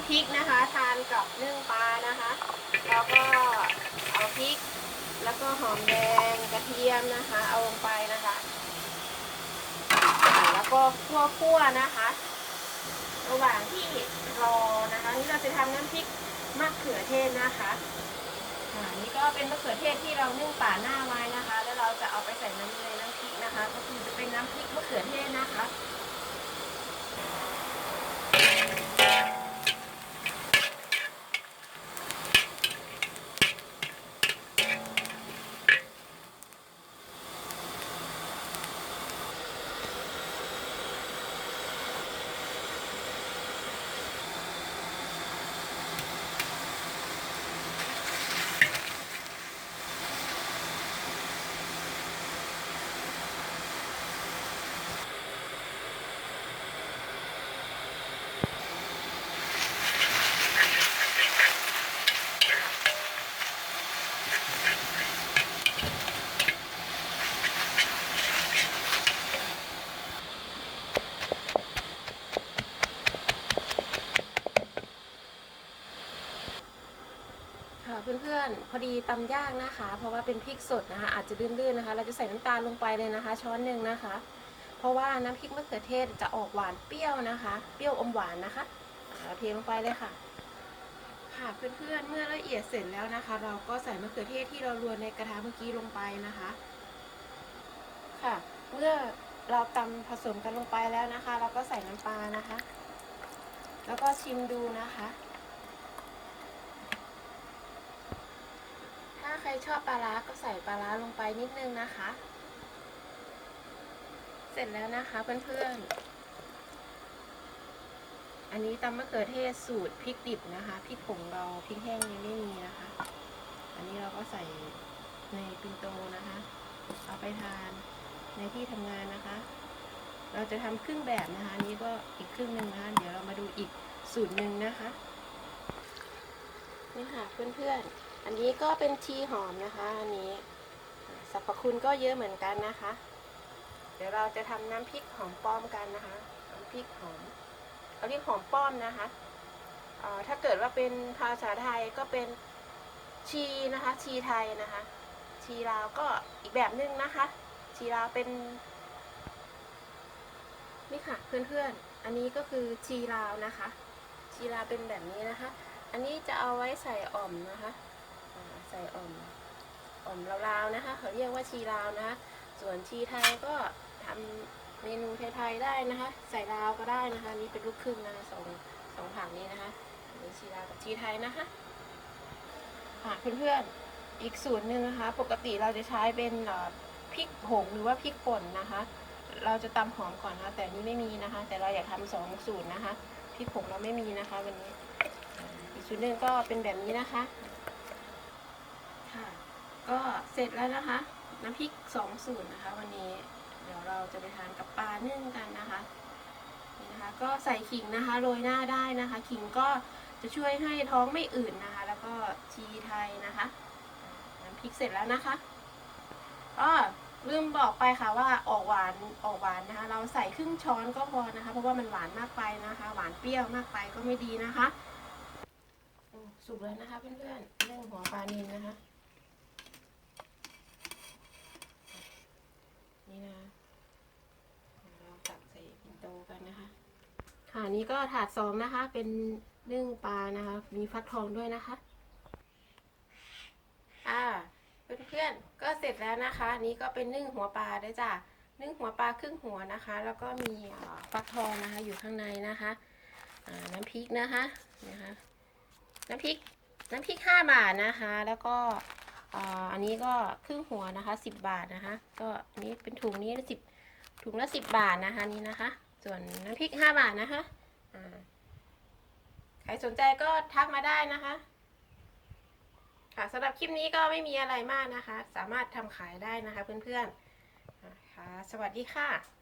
ำพริกนะคะ ทานกับนึ่งปลานะคะ แล้วก็เอาพริก แล้วก็หอมแดงกระเทียมนะคะ เอาลงไปนะคะ แล้วก็คั่วๆนะคะ ระหว่างที่รอนะคะ นี่เราจะทำน้ำพริกมะเขือเทศนะคะอ่านี่ก็เป็นมะเขือเทศที่เรานึ่งป่าหน้าไว้นะคะ แล้วเราจะเอาไปใส่น้ำเลยน้ำพริกนะคะ ก็คือจะเป็นน้ำพริกมะเขือเทศนะคะ ค่ะเพื่ อนๆ พอดีตำยากนะคะ เพราะว่าเป็นพริกสดนะคะ อาจจะลื่นๆนะคะ เราจะใส่น้ำตาลลงไปเลยนะคะ ช้อนหนึ่งนะคะ เพราะว่าน้ำพริกมะเขือเทศจะออกหวานเปรี้ยวนะคะ เปรี้ยวอมหวานนะคะเราเทลงไปเลยค่ะ ค่ะเพื่อนๆ เมื่อละเอียดเสร็จแล้วนะคะ เราก็ใส่มะเขือเทศที่เรารวนในกระทะเมื่อกี้ลงไปนะคะ ค่ะ เมื่อเราตำผสมกันลงไปแล้วนะคะ เราก็ใส่น้ำปลานะคะ แล้วก็ชิมดูนะคะ ถ้าใคร ชอบปลาร้าก็ใส่ปลาร้าลงไปนิดนึงนะคะ เสร็จแล้วนะคะเพื่อนๆ อันนี้ตำมะเขือเทศสูตรพริกดิบนะคะพริกผงเราพริกแห้งยังไม่มีนะคะ อันนี้เราก็ใส่ในปินโตนะคะ เอาไปทานในที่ทำงานนะคะ เราจะทำครึ่งแบบนะคะนนี้ก็อีกครึ่งหนึ่งนะคะ เดี๋ยวเรามาดูอีกสูตรหนึ่งนะคะ นี่ค่ะเพื่อนๆ อันนี้ก็เป็นชีหอมนะคะอันนี้สรรพคุณก็เยอะเหมือนกันนะคะ เดี๋ยวเราจะทำน้ำพริกหอมป้อมกันนะคะน้ำพริกหอมเขาเรียกหอมป้อมนะคะออถ้าเกิดว่าเป็นภาษาไทยก็เป็นชีนะคะ ชีไทยนะคะ ชีลาวก็อีกแบบนึงนะคะ ชีลาวเป็น นี่ค่ะเพื่อนๆ อันนี้ก็คือชีลาวนะคะ ชีลาวเป็นแบบนี้นะคะ อันนี้จะเอาไว้ใส่อ่อมนะคะ ใส่อ่อมอ่อมลาวๆนะคะเขาเรียกว่าชีลาวนะคะส่วนชีไทยก็ทำเมนูไทยๆได้นะคะ ใส่ลาวก็ได้นะคะนี่เป็นลูกครึ่งนะคะสองสองผักนี้นะคะนนี้ชีลาวกับชีไทยนะคะค่ะเพื่อนๆอีกสูตรหนึ่งนะคะ ปกติเราจะใช้เป็นพริกผงหรือว่าพริกป่นนะคะ เราจะตำหอมก่อนนะคะแต่นี้ไม่มีนะคะ แต่เราอยากทำสองสูตรนะคะพริกผงเราไม่มีนะคะวันนี้อีกชุดหนึ่งก็เป็นแบบนี้นะคะ ก็เสร็จแล้วนะคะ น้ำพริกสองสูตรนะคะ วันนี้เดี๋ยวเราจะไปทานกับปลานึ่งกันนะคะนี่นะคะ ก็ใส่ขิงนะคะโรยหน้าได้นะคะ ขิงก็จะช่วยให้ท้องไม่อืดนะคะ แล้วก็ชีไทยนะคะ น้ำพริกเสร็จแล้วนะคะก็ลืมบอกไปค่ะว่าออกหวานออกหวานนะคะ เราใส่ครึ่งช้อนก็พอนะคะ เพราะว่ามันหวานมากไปนะคะ หวานเปรี้ยวมากไปก็ไม่ดีนะคะ สุกแล้วนะคะเพื่อนๆเรื่องหัวปลานิลนะคะ นี่นะเราตักใส่ปิ่นโตกันนะคะ ค่ะนี่ก็ถาดสองนะคะ เป็นนึ่งปลานะคะ มีฟักทองด้วยนะคะ อ่าเพื่อนๆก็เสร็จแล้วนะคะ นี้ก็เป็นนึ่งหัวปลาด้วยจ้ะนึ่งหัวปลาครึ่งหัวนะคะ แล้วก็มีฟักทองนะคะ อยู่ข้างในนะคะน้ำพริกนะคะนะคะน้ำพริกน้ำพริกห้าบาทนะคะ แล้วก็อ,อันนี้ก็ครึ่งหัวนะคะสิบบาทนะคะ ก็นี้เป็นถุงนี้สิบถุงละสิบบาทนะคะ นี่นะคะ ส่วนน้ำพริกห้าบาทนะคะ ใครสนใจก็ทักมาได้นะคะ ค่ะสำหรับคลิปนี้ก็ไม่มีอะไรมากนะคะ สามารถทำขายได้นะคะเพื่อนๆค่ะสวัสดีค่ะ